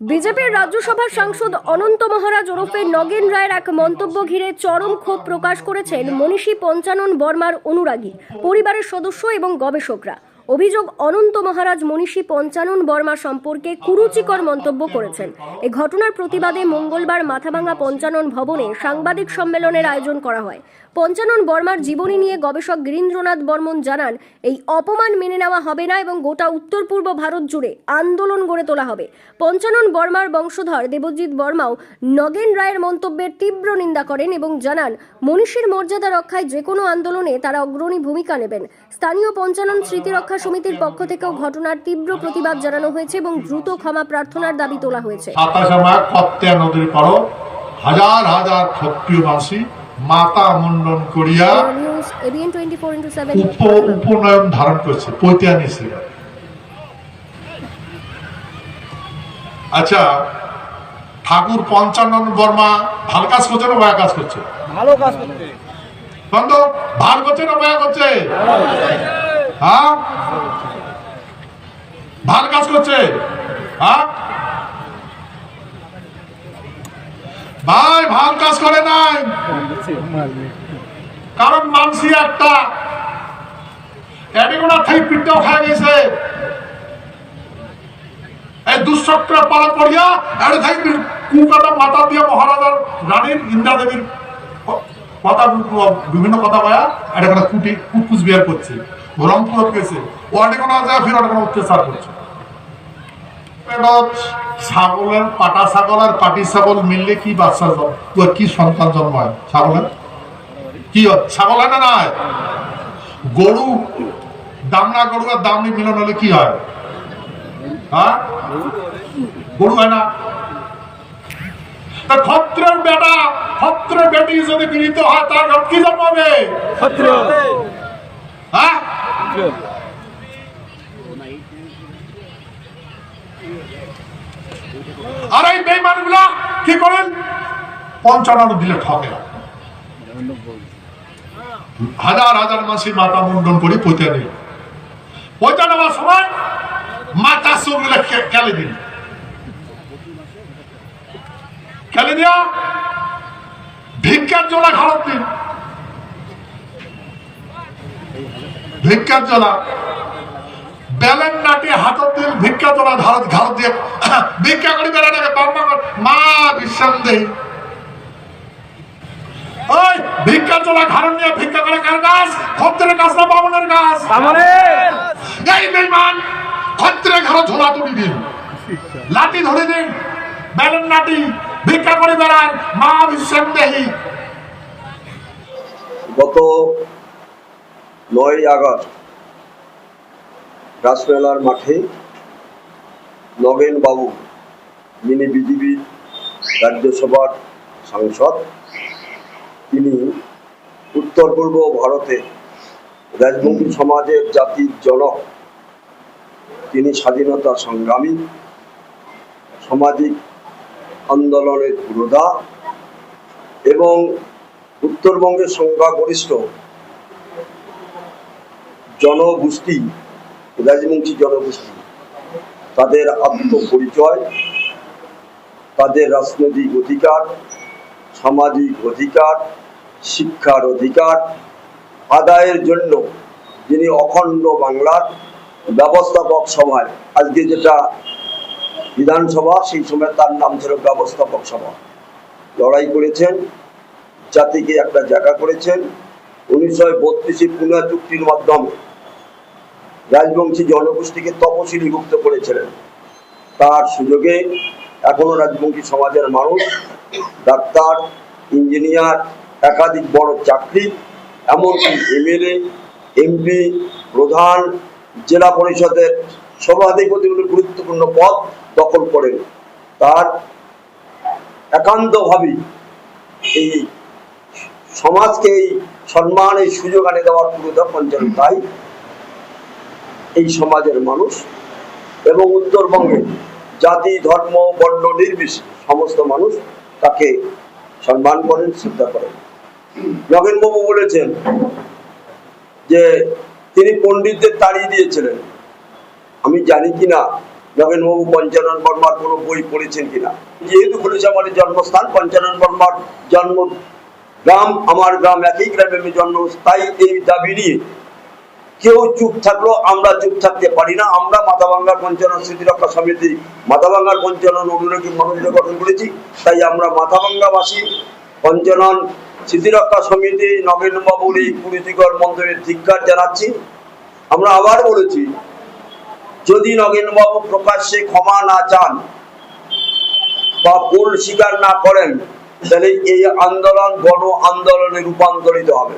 বিজেপির রাজ্যসভার সাংসদ অনন্ত মহারাজ ওরফে নগেন রায়ের এক মন্তব্য ঘিরে চরম ক্ষোভ প্রকাশ করেছেন মনীষী পঞ্চানন বর্মার অনুরাগী, পরিবারের সদস্য এবং গবেষকরা। অভিযোগ অনন্ত মহারাজ মনীষী পঞ্চানন বর্মা সম্পর্কে কুরুচিকর মন্তব্য করেছেন। এ ঘটনার প্রতিবাদে মঙ্গলবার মাথাভাঙা পঞ্চানন ভবনে সাংবাদিক সম্মেলনের আয়োজন করা হয়। পঞ্চানন বর্মার জীবনী নিয়ে গবেষক গিরীন্দ্রনাথ বর্মন জানান, এই অপমান মেনে নেওয়া হবে না এবং গোটা উত্তর পূর্ব ভারত জুড়ে আন্দোলন গড়ে তোলা হবে। পঞ্চানন বর্মার বংশধর দেবজিৎ বর্মাও নগেন রায়ের মন্তব্যের তীব্র নিন্দা করেন এবং জানান, মনীষীর মর্যাদা রক্ষায় যে কোনো আন্দোলনে তারা অগ্রণী ভূমিকা নেবেন। স্থানীয় পঞ্চানন স্মৃতি রক্ষা সমিতির পক্ষ থেকেও ঘটনার তীব্র প্রতিবাদ জানানো হয়েছে এবং দ্রুত ক্ষমা প্রার্থনার দাবি তোলা হয়েছে। নদীর পর হাজার হাজার ক্ষত্রিয় মাসি মাতা মুন্ডন করিয়া উপনয়ন ধারণ করছে পৈতানি আচ্ছা ঠাকুর পঞ্চানন বর্মা ভালো কাজ করছে না কাজ করছে? ভালো কাজ করতে বন্ধ ভালো করছে না করছে? হ্যাঁ? ভালো কাজ করছে। হ্যাঁ? ভাই, ভালো কাজ করে নাই। কারণ মানসি একটা। এই মাথা দিয়ে ইন্দ্রা দেবীর কথা বিভিন্ন কথা বয়া এটা কুটি কুটকুচ বিহার করছে। রংপুর গেছে। ওয়ার্ডে কোনো ফির অত্যাচার করছে ছাগলের, পাটা ছাগল আর পাটি ছাগল মিললে কি বাচ্চা জন্ম কি সন্তান জন্ম হয়? ছাগলের? কি ছাগল না গরু দামনা গরু আর দামনি মিলন হলে কি হয়? হ্যাঁ? গরু হয় না। বেটা ক্ষত্রের বেটি যদি মিলিত হয়, তার কি ছাত্র হ্যাঁ আর এই বেইমানগুলা কি করেন? পঞ্চান্ন দিলে ঠকে। হাজার হাজার মাসি মাথা মুন্ডন করি পৈতা নিল পৈতা নেওয়ার সময় মাথা চোখগুলো খেলে দিন খেলে দিয়া? ভিক্ষার জোলা খারাপ দিন ভিক্ষার জোলা বেলেন নাটি হাতত দিল ভিক্ষা তোলা ধারত ঘাড় দিয়ে। ভিক্ষা করি বেড়াটাকে বাম্মা মা বিশ্বাস দেই। ওই ভিক্ষা তোলা ঘাড় নিয়ে ভিক্ষা করে কার কাজ? খদ্দের কাজ না বামনের কাজ? এই বেইমান খদ্দের ঘাড় ঝোলা তুলি দিন। লাঠি ধরে দিন। বেলেন নাটি ভিক্ষা করে বেড়ান মা দেহি গত নয় আগস্ট রাসমেলার মাঠে নগেন বাবু যিনি বিজেপির রাজ্যসভার সাংসদ, তিনি উত্তর পূর্ব ভারতে রাজবংশী সমাজের জাতির জনক, তিনি স্বাধীনতা সংগ্রামী, সামাজিক আন্দোলনের পুরোধা এবং উত্তরবঙ্গের সংখ্যাগরিষ্ঠ জনগোষ্ঠী রাজবংশী জনগোষ্ঠী, তাদের আত্মপরিচয়, তাদের রাজনৈতিক অধিকার, সামাজিক অধিকার, শিক্ষার অধিকার, আদায়ের জন্য যিনি অখণ্ড বাংলার ব্যবস্থাপক সভায়, আজকে যেটা বিধানসভা, সেই সময় তার নাম ছিল ব্যবস্থাপক সভা। লড়াই করেছেন, জাতিকে একটা জায়গা করেছেন। উনিশশো বত্রিশে পুনা চুক্তির মাধ্যমে রাজবংশী জনগোষ্ঠীকে তপশিলীভুক্ত করেছিলেন। তার সুযোগে এখনও রাজবংশী সমাজের মানুষ, ডাক্তার, ইঞ্জিনিয়ার, একাধিক বড় চাকরি, এমনকি এমএলএ, এমপি, প্রধান, জেলা পরিষদের সভাধিপতি বলে গুরুত্বপূর্ণ পদ দখল করেন। তার একান্তভাবে এই সমাজকে এই সম্মান, এই সুযোগ আনে দেওয়ার পুরোটা পঞ্চায়েত তাই এই সমাজের মানুষ এবং উত্তরবঙ্গে জাতি, ধর্ম, বর্ণ নির্বিশেষে সমস্ত মানুষ তাকে সম্মান করেন, শ্রদ্ধা করেন। নগেনবাবু বলেছেন যে তিনি পণ্ডিতদের তাড়িয়ে দিয়েছিলেন। আমি জানি কি না নগেনবাবু পঞ্চানন বর্মার কোনো বই পড়েছেন কিনা? যেহেতু খুলেছে আমার জন্মস্থান, পঞ্চানন বর্মার জন্ম গ্রাম, আমার গ্রাম একই গ্রামে আমি জন্ম, তাই এই দাবি নিয়ে কেউ চুপ থাকল, আমরা চুপ থাকতে পারি না। আমরা মাথাভাঙ্গার পঞ্চানন স্মৃতিরক্ষা সমিতি মাথাভাঙ্গার পঞ্চানন অনুরাগী মানুষদের গঠন করেছি। তাই আমরা মাথাভাঙ্গাবাসী পঞ্চানন স্মৃতিরক্ষা সমিতি নগেনবাবুর এই কুরুচিকর মন্ত্রের ধিক্কার জানাচ্ছি। আমরা আবার বলেছি, যদি নগেনবাবু প্রকাশ্যে ক্ষমা না চান বা ভুল স্বীকার না করেন, তাহলে এই আন্দোলন গণ আন্দোলনে রূপান্তরিত হবে।